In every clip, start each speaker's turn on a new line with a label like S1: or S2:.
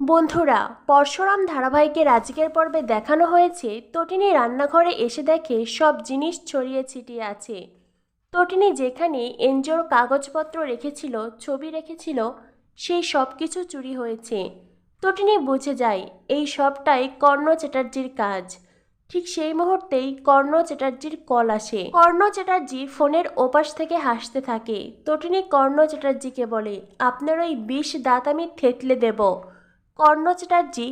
S1: বন্ধুরা, পরশুরাম ধারাবাহিকের আজকের পর্বে দেখানো হয়েছে। তটিনী রান্নাঘরে এসে দেখে সব জিনিস ছড়িয়ে ছিটিয়ে আছে। তটিনী যেখানে এনজোর কাগজপত্র রেখেছিল, ছবি রেখেছিল, সেই সব কিছু চুরি হয়েছে। তটিনী বুঝে যায়, এই সবটাই কর্ণ চ্যাটার্জির কাজ। ঠিক সেই মুহূর্তেই কর্ণ চ্যাটার্জির কল আসে। কর্ণ চ্যাটার্জি ফোনের ওপাশ থেকে হাসতে থাকে। তটিনী কর্ণ চ্যাটার্জিকে বলে, আপনার ওই বিষ দাঁত আমি থেতলে দেব। কর্ণ চ্যাটার্জি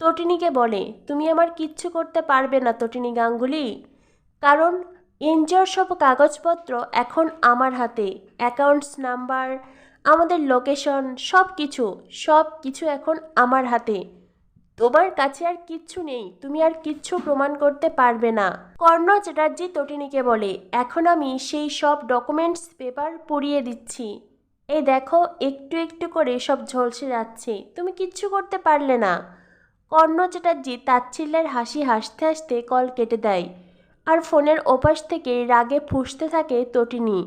S1: তটিনীকে বলে, তুমি আমার কিচ্ছু করতে পারবে না, তটিনী গাঙ্গুলি। কারণ এনজিওর সব কাগজপত্র এখন আমার হাতে। অ্যাকাউন্টস নাম্বার, আমাদের লোকেশন সব কিছু সব কিছু এখন আমার হাতে। তোমার কাছে আর কিচ্ছু নেই, তুমি আর কিচ্ছু প্রমাণ করতে পারবে না। কর্ণ চ্যাটার্জি তটিনীকে বলে, এখন আমি সেই সব ডকুমেন্টস পেপার পুড়িয়ে দিচ্ছি। এই দেখো, একটু একটু করে সব ঝলসে যাচ্ছে। তুমি কিচ্ছু করতে পারলে না। কর্ণ চ্যাটার্জি তাচ্ছিল্যের হাসি হাসতে হাসতে কল কেটে দেয়। আর ফোনের ওপাশ থেকে রাগে ফুঁসতে থাকে তটিনী।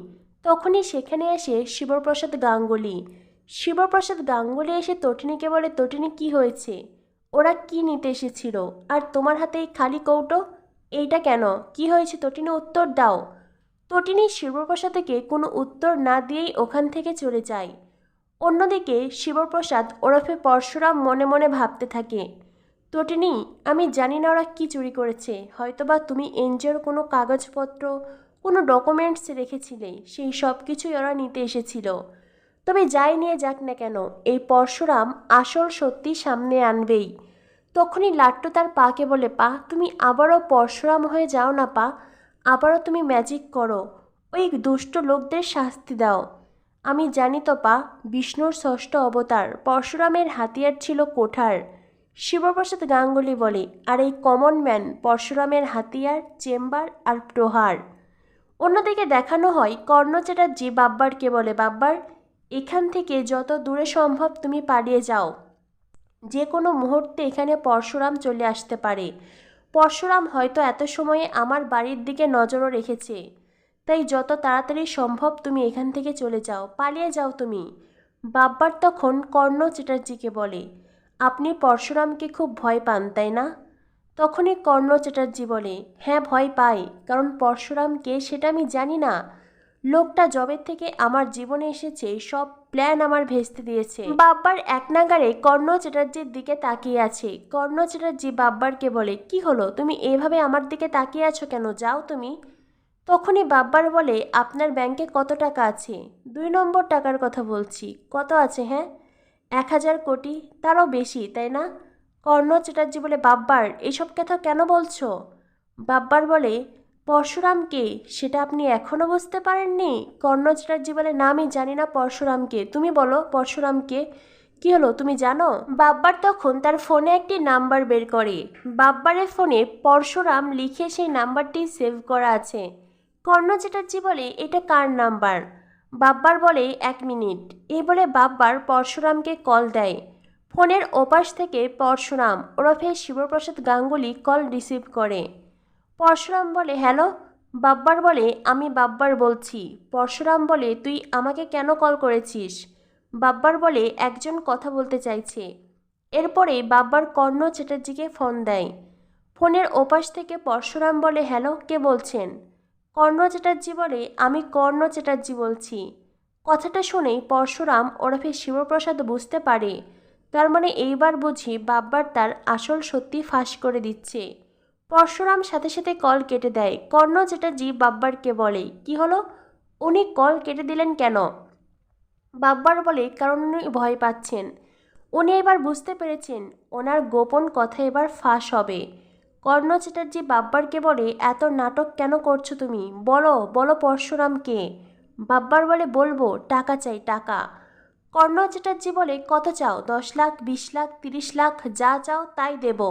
S1: তখনই সেখানে আসে শিবপ্রসাদ গাঙ্গুলি। শিবপ্রসাদ গাঙ্গুলি এসে তটিনীকে বলে, তটিনী, কি হয়েছে? ওরা কি নিতে এসেছিল? আর তোমার হাতে এই খালি কৌটো? এইটা কেন? কি হয়েছে? তটিনী, উত্তর দাও। তটিনী শিবপ্রসাদকে কোনো উত্তর না দিয়েই ওখান থেকে চলে যায়। অন্যদিকে শিবপ্রসাদ ওরফে পরশুরাম মনে মনে ভাবতে থাকে, তটিনী, আমি জানি না ওরা কী চুরি করেছে। হয়তোবা তুমি এনজিওর কোনো কাগজপত্র, কোনো ডকুমেন্টস রেখেছিলে, সেই সব কিছুই ওরা নিতে এসেছিল। তবে যাই নিয়ে যাক না কেন, এই পরশুরাম আসল সত্যি সামনে আনবেই। তখনই লাট্টু তার পাকে বলে, পা, তুমি আবারও পরশুরাম হয়ে যাও না, পা। আবারও তুমি ম্যাজিক করো। ওই দুষ্ট লোকদের শাস্তি দাও। আমি জানি তো পা, বিষ্ণুর ষষ্ঠ অবতার, পরশুরামের হাতিয়ার ছিল কোঠার। শিবপ্রসাদ গাঙ্গুলি বলে, আর এই কমন ম্যান পরশুরামের হাতিয়ার, চেম্বার আর প্রহার। অন্যদিকে দেখানো হয়, কর্ণ চ্যাটার্জি বাব্বারকে বলে, বাব্বার, এখান থেকে যত দূরে সম্ভব তুমি পালিয়ে যাও। যে কোনো মুহূর্তে এখানে পরশুরাম চলে আসতে পারে। পরশুরাম হয়তো এত সময়ে আমার বাড়ির দিকে নজরও রেখেছে। তাই যত তাড়াতাড়ি সম্ভব তুমি এখান থেকে চলে যাও, পালিয়ে যাও তুমি। বাব্বার তখন কর্ণ চ্যাটার্জিকে বলে, আপনি পরশুরামকে খুব ভয় পান, তাই না? তখনই কর্ণ চ্যাটার্জি বলে হ্যাঁ ভয় পাই, কারণ পরশুরামকে সেটা আমি জানি না। লোকটা জবে থেকে আমার জীবনে এসেছে, সব প্ল্যান আমার ভেস্তে দিয়েছে। বাব্বার এক নাগারে কর্ণ চ্যাটার্জির দিকে তাকিয়ে আছে। কর্ণ চ্যাটার্জি বাব্বারকে বলে, কি হলো? তুমি এভাবে আমার দিকে তাকিয়ে আছো কেন? যাও তুমি। তখনই বাব্বার বলে, আপনার ব্যাংকে কত টাকা আছে? দুই নম্বর টাকার কথা বলছি। কত আছে হ্যাঁ? এক হাজার কোটি, তারও বেশি, তাই না? কর্ণ চ্যাটার্জি বলে, বাব্বার এইসব কথা কেন বলছো? বাব্বার বলে পরশুরামকে? সেটা আপনি এখনও বুঝতে পারেননি? কর্ণ চ্যাটার্জি বলে না আমি জানি না পরশুরামকে। তুমি বলো, পরশুরামকে? কি হলো, তুমি জানো? বাব্বার তখন তার ফোনে একটি নাম্বার বের করে। বাব্বারের ফোনে পরশুরাম লিখে সেই নাম্বারটি সেভ করা আছে। কর্ণ চ্যাটার্জি বলে এটা কার নাম্বার? বাব্বার বলে, এক মিনিট। এই বলে বাব্বার পরশুরামকে কল দেয়। ফোনের ওপাশ থেকে পরশুরাম ওরফে শিবপ্রসাদ গাঙ্গুলি কল রিসিভ করে। পরশুরাম বলে, হ্যালো? বাব্বার বলে, আমি বাব্বার বলছি। পরশুরাম বলে, তুই আমাকে কেন কল করেছিস? বাব্বার বলে, একজন কথা বলতে চাইছে। এরপরে বাব্বার কর্ণ চ্যাটার্জিকে ফোন দেয়। ফোনের ওপাশ থেকে পরশুরাম বলে, হ্যালো, কে বলছেন? কর্ণ চ্যাটার্জি বলে, আমি কর্ণ চ্যাটার্জি বলছি। কথাটা শুনেই পরশুরাম ওরফে শিবপ্রসাদ বুঝতে পারে। তার মানে এইবার বুঝি বাব্বার তার আসল সত্যি ফাঁস করে দিচ্ছে। পরশুরাম সাথে সাথে কল কেটে দেয়। কর্ণ চ্যাটার্জি বাব্বারকে বলে, কি হলো? উনি কল কেটে দিলেন কেন? বাব্বার বলে, কারণ উনি ভয় পাচ্ছেন। উনি এবার বুঝতে পেরেছেন, ওনার গোপন কথা এবার ফাঁস হবে। কর্ণ চ্যাটার্জি বাব্বারকে বলে, এত নাটক কেন করছ তুমি? বলো বলো পরশুরামকে। বাব্বার বলে, বলব, টাকা চাই, টাকা। কর্ণ চ্যাটার্জি বলে, কত চাও? দশ লাখ, বিশ লাখ, তিরিশ লাখ, যা চাও তাই দেব।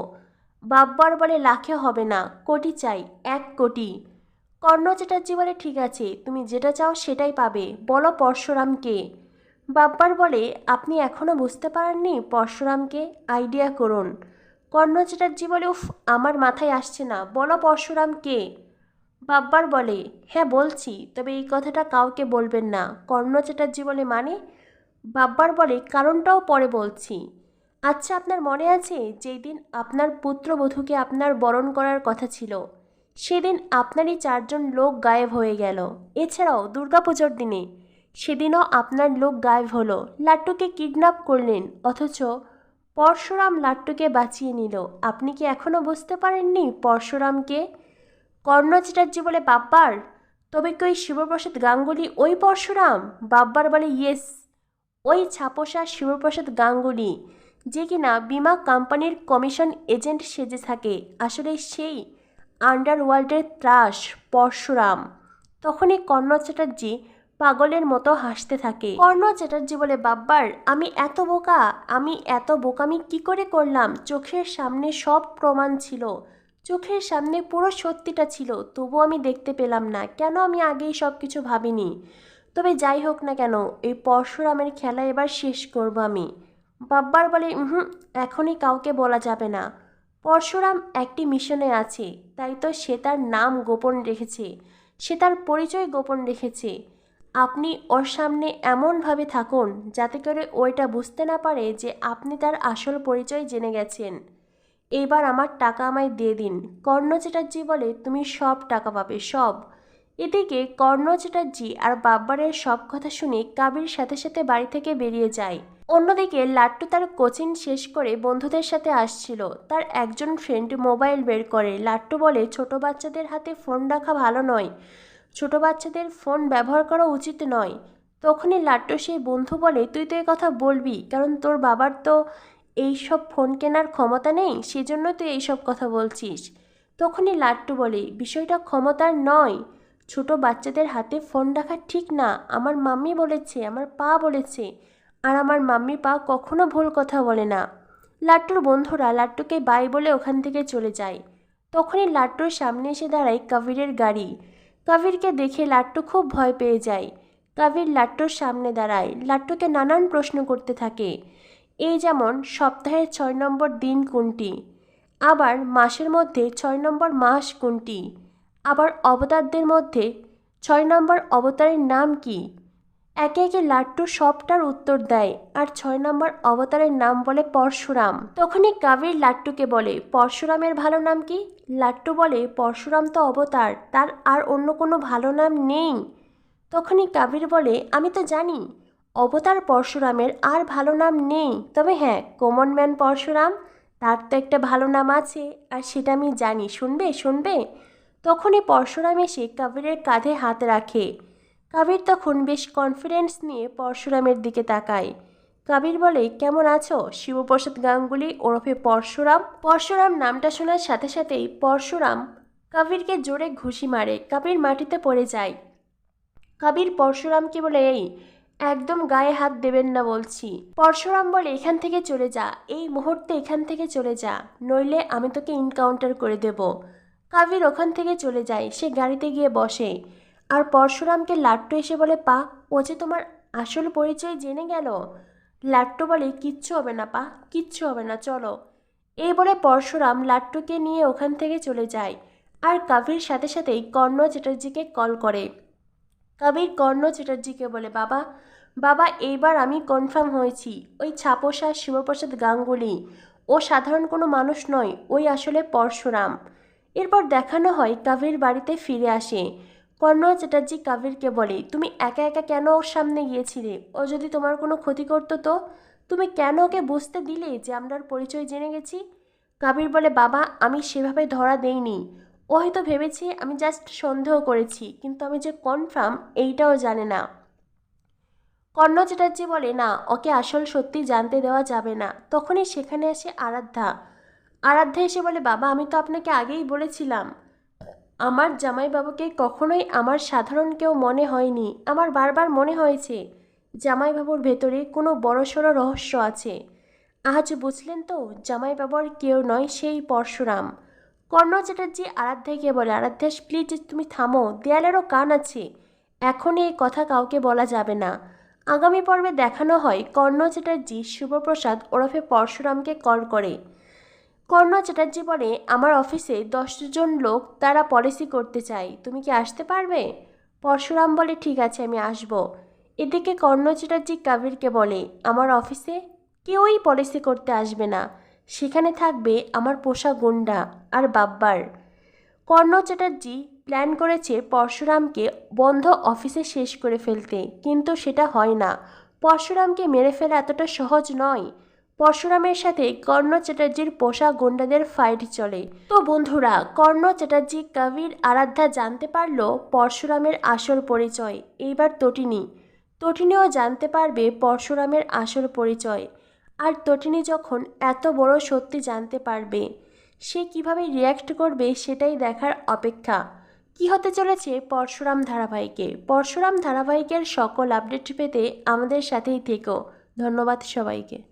S1: বাব্বার বলে লাখে হবে না, কোটি চাই, এক কোটি। কর্ণ চ্যাটার্জি বলে, ঠিক আছে, তুমি যেটা চাও সেটাই পাবে, বলো পরশুরামকে। বাব্বার বলে, আপনি এখনও বুঝতে পারেননি পরশুরামকে? আইডিয়া করুন। কর্ণ চ্যাটার্জি বলে, উফ, আমার মাথায় আসছে না, বলো পরশুরাম কে বাব্বার বলে হ্যাঁ বলছি, তবে এই কথাটা কাউকে বলবেন না। কর্ণ চ্যাটার্জি বলে মানে? বাব্বার বলে, কারণটাও পরে বলছি। আচ্ছা আপনার মনে আছে যেই দিন আপনার পুত্রবধূকে আপনার বরণ করার কথা ছিল, সেদিন আপনারই চারজন লোক গায়েব হয়ে গেল। এছাড়াও দুর্গাপুজোর দিনে সেদিনও আপনার লোক গায়েব হলো। লাট্টুকে কিডন্যাপ করলেন, অথচ পরশুরাম লাট্টুকে বাঁচিয়ে নিল। আপনি কি এখনও বুঝতে পারেননি পরশুরামকে? কর্ণ চ্যাটার্জি বলে, বাব্বার, তবে কি ওই শিবপ্রসাদ গাঙ্গুলি ওই পরশুরাম? বাব্বার বলে, ইয়েস, ওই ছাপোষা শিবপ্রসাদ গাঙ্গুলি। যে কিনা বিমা কোম্পানির কমিশন এজেন্ট সেজে থাকে, আসলে সেই আন্ডারওয়ার্ল্ডের ত্রাস, পরশুরাম। তখনই কর্ণ চ্যাটার্জি পাগলের মতো হাসতে থাকে। কর্ণ চ্যাটার্জি বলে, বাব্বার, আমি এত বোকা, আমি এত বোকামি কি করে করলাম? চোখের সামনে সব প্রমাণ ছিল। চোখের সামনে পুরো সত্যিটা ছিল, তবু আমি দেখতে পেলাম না। কেন আমি আগেই সব কিছু ভাবিনি? তবে যাই হোক না কেন, এই পরশুরামের খেলা এবার শেষ করব আমি। বাব্বার বলে হুম এখনই কাউকে বলা যাবে না। পরশুরাম একটি মিশনে আছে, তাই তো সে তার নাম গোপন রেখেছে। সে তার পরিচয় গোপন রেখেছে। আপনি ওর সামনে এমনভাবে থাকুন, যাতে করে ওইটা বুঝতে না পারে যে আপনি তার আসল পরিচয় জেনে গেছেন। এইবার আমার টাকা আমায় দিয়ে দিন। কর্ণ চ্যাটার্জি বলে, তুমি সব টাকা পাবে, সব। এদিকে কর্ণ চ্যাটার্জি আর বাব্বারের সব কথা শুনে কাবির সাথে সাথে বাড়ি থেকে বেরিয়ে যায়। অন্যদিকে লাট্টু তার কোচিং শেষ করে বন্ধুদের সাথে আসছিল। তার একজন ফ্রেন্ড মোবাইল বের করে। লাট্টু বলে, ছোট বাচ্চাদের হাতে ফোন রাখা ভালো নয়। ছোট বাচ্চাদের ফোন ব্যবহার করা উচিত নয়। তখনই লাট্টু সেই বন্ধু বলে, তুই তো কথা বলবি, কারণ তোর বাবার তো এই সব ফোন কেনার ক্ষমতা নেই সেজন্য তুই এইসব কথা বলছিস। তখনই লাট্টু বলে, বিষয়টা ক্ষমতার নয়। ছোট বাচ্চাদের হাতে ফোন রাখা ঠিক না। আমার মাম্মি বলেছে, আমার পা বলেছে। আর আমার মাম্মি পা কখনো ভুল কথা বলে না। লাট্টুর বন্ধুরা লাট্টুকে বাই বলে ওখান থেকে চলে যায়। তখনই লাট্টুর সামনে এসে দাঁড়ায় কাবিরের গাড়ি। কাবিরকে দেখে লাট্টু খুব ভয় পেয়ে যায়। কাবির লাট্টুর সামনে দাঁড়ায়। লাট্টুকে নানান প্রশ্ন করতে থাকে। এই যেমন, সপ্তাহের ছয় নম্বর দিন কোনটি? আবার মাসের মধ্যে ছয় নম্বর মাস কোনটি? আবার অবতারদের মধ্যে ছয় নম্বর অবতারের নাম কি? একে একে লাট্টু সবটার উত্তর দেয় আর ছয় নম্বর অবতারের নাম বলে পরশুরাম। তখনই কাবির লাট্টুকে বলে, পরশুরামের ভালো নাম কি? লাট্টু বলে, পরশুরাম তো অবতার, তার আর অন্য কোনো ভালো নাম নেই। তখনই কাবির বলে, আমি তো জানি, অবতার পরশুরামের আর ভালো নাম নেই। তবে হ্যাঁ কমন ম্যান পরশুরাম, তার তো একটা ভালো নাম আছে, আর সেটা আমি জানি। শুনবে শুনবে? তখনই পরশুরাম এসে কাবিরের কাঁধে হাত রাখে। কাবির তখন বেশ কনফিডেন্স নিয়ে পরশুরামের দিকে তাকায়। কাবির বলে, কেমন আছো? শিবপ্রসাদ গাঙ্গুলি ওরফে পরশুরাম? পরশুরাম নামটা শোনার সাথে সাথেই পরশুরাম কাবিরকে জোরে ঘুষি মারে। কাবির মাটিতে পড়ে যায়। কাবির পরশুরামকে বলে, এই, একদম গায়ে হাত দেবেন না বলছি। পরশুরাম বলে, এখান থেকে চলে যা। এই মুহূর্তে এখান থেকে চলে যা। নইলে আমি তোকে ইনকাউন্টার করে দেব। কাবির ওখান থেকে চলে যায়। সে গাড়িতে গিয়ে বসে। আর পরশুরামকে লাট্টু এসে বলে, পা, ও যে তোমার আসল পরিচয় জেনে গেল? লাট্টু বলে, কিচ্ছু হবে না, পা, কিচ্ছু হবে না, চলো। এই বলে পরশুরাম লাট্টুকে নিয়ে ওখান থেকে চলে যায়। আর কাবির সাথে সাথেই কর্ণ চ্যাটার্জিকে কল করে। কবির কর্ণ চ্যাটার্জিকে বলে, বাবা বাবা, এইবার আমি কনফার্ম হয়েছি। ওই ছাপোষা শিবপ্রসাদ গাঙ্গুলি। ও সাধারণ কোনো মানুষ নয়। ওই আসলে পরশুরাম। এরপর দেখানো হয় কাবির বাড়িতে ফিরে আসে। কর্ণ চ্যাটার্জি কাবিরকে বলে, তুমি একা একা কেন ওর সামনে গিয়েছিলে? ও যদি তোমার কোনো ক্ষতি করতো তো? তুমি কেন ওকে বুঝতে দিলে যে আমরা পরিচয় জেনে গেছি? কাবির বলে, বাবা, আমি সেভাবে ধরা দেইনি। ও হয়তো ভেবেছে আমি জাস্ট সন্দেহ করেছি, কিন্তু আমি যে কনফার্ম এইটাও জানে না। কর্ণ চ্যাটার্জি বলে, না, ওকে আসল সত্যি জানতে দেওয়া যাবে না। তখনই সেখানে আসে আরাধ্যা। আরাধ্যা এসে বলে, বাবা, আমি তো আপনাকে আগেই বলেছিলাম। আমার জামাইবাবুকে কখনোই আমার সাধারণ কেউ মনে হয়নি। আমার বারবার মনে হয়েছে, জামাইবাবুর ভেতরে কোনো বড়সড় রহস্য আছে। আজ বুঝলেন তো জামাইবাবুর কেউ নয় সেই পরশুরাম। কর্ণ চ্যাটার্জি আরাধ্যাকে বলে, আরাধ্যা, প্লিজ তুমি থামো, দেয়ালেরও কান আছে। এখনই এই কথা কাউকে বলা যাবে না। আগামী পর্বে দেখানো হয় কর্ণ চ্যাটার্জি শুভপ্রসাদ ওরফে পরশুরামকে কল করে। কর্ণ চ্যাটার্জি বলে, আমার অফিসে দশজন লোক, তারা পলিসি করতে চাই তুমি কি আসতে পারবে? পরশুরাম বলে, ঠিক আছে, আমি আসব। এদিকে কর্ণ চ্যাটার্জি কাবিরকে বলে, আমার অফিসে কেউই পলিসি করতে আসবে না। সেখানে থাকবে আমার পোষা গুন্ডা আর বাব্বার। কর্ণ চ্যাটার্জি প্ল্যান করেছে পরশুরামকে বন্ধ অফিসে শেষ করে ফেলতে, কিন্তু সেটা হয় না। পরশুরামকে মেরে ফেলা এতটা সহজ নয়। পরশুরামের সাথে কর্ণ চ্যাটার্জির পোষা গুন্ডাদের ফাইট চলে। তো বন্ধুরা, কর্ণ চ্যাটার্জি, কবির, আরাধ্যা জানতে পারল পরশুরামের আসল পরিচয়। এইবার তটিনী। তটিনীও জানতে পারবে পরশুরামের আসল পরিচয়। আর তটিনী যখন এত বড় সত্যি জানতে পারবে, সে কীভাবে রিয়্যাক্ট করবে সেটাই দেখার অপেক্ষা। কি হতে চলেছে পরশুরাম ধারাবাহিকে? পরশুরাম ধারাবাহিকের সকল আপডেট পেতে আমাদের সাথেই থেকো। ধন্যবাদ সবাইকে।